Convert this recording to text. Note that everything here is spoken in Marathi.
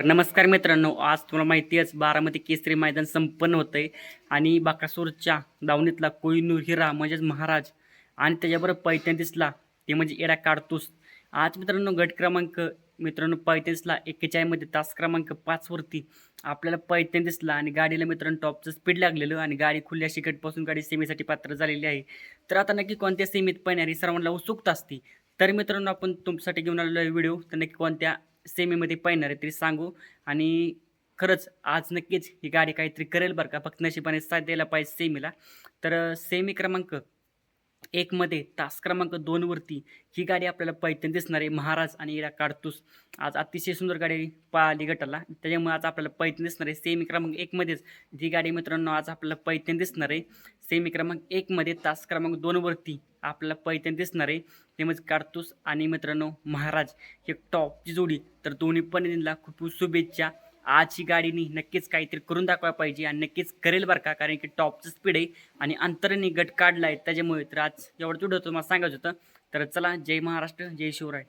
नमस्कार मित्रांनो आज तुम्हाला माहिती आहे बारामती केसरी मैदान संपन्न होतंय आणि बाकासूरच्या दावणीतला कोहिनूर हिरा म्हणजेच महाराज आणि त्याच्याबरोबर पैठण दिसला ते म्हणजे एडा काढतोस आज मित्रांनो गट क्रमांक मित्रांनो पैठण एक्केचाळीसमध्ये तास क्रमांक पाचवरती आपल्याला पैठण दिसला आणि गाडीला मित्रांनो टॉपचं स्पीड लागलेलं आणि गाडी खुल्या शिकटपासून गाडी सेमीसाठी पात्र झालेली आहे. तर आता नक्की कोणत्या सेमीत पळणार सर्वांना उत्सुकता असते? तर मित्रांनो आपण तुमच्यासाठी घेऊन आलेलो व्हिडिओ. तर नक्की कोणत्या सेमीमध्ये पाहिणार आहे तरी सांगू. आणि खरंच आज नक्कीच ही गाडी काहीतरी करेल बरं का. फक्त नशिबाने साथ द्यायला पाहिजे सेमीला. तर सेमी क्रमांक एकमध्ये तास क्रमांक दोनवरती ही गाडी आपल्याला पैठण दिसणार आहे. महाराज आणि इरा काढतूस आज अतिशय सुंदर गाडी पाहिली गटाला. त्याच्यामुळे आज आपल्याला पैठण दिसणार आहे. सेमी क्रमांक एकमध्येच जी गाडी मित्रांनो आज आपल्याला पैठण दिसणार आहे. सेमी क्रमांक एकमध्ये तास क्रमांक दोनवरती आपल्याला पैठण दिसणार. आहे ते म्हणजे आणि मित्रांनो महाराज हे टॉपची जोडी तर दोन्ही पण त्यांना खूप शुभेच्छा. आजची गाडीने गाडीनी नक्कीच काहीतरी करून दाखवायला पाहिजे आणि नक्कीच करेल बरं का कारण की टॉपचं स्पीड आहे आणि अंतराने गट काढला आहे त्याच्यामुळे तर आज एवढं तिढं होतं मला सांगायचं होतं. तर चला जय महाराष्ट्र जय शिवराय.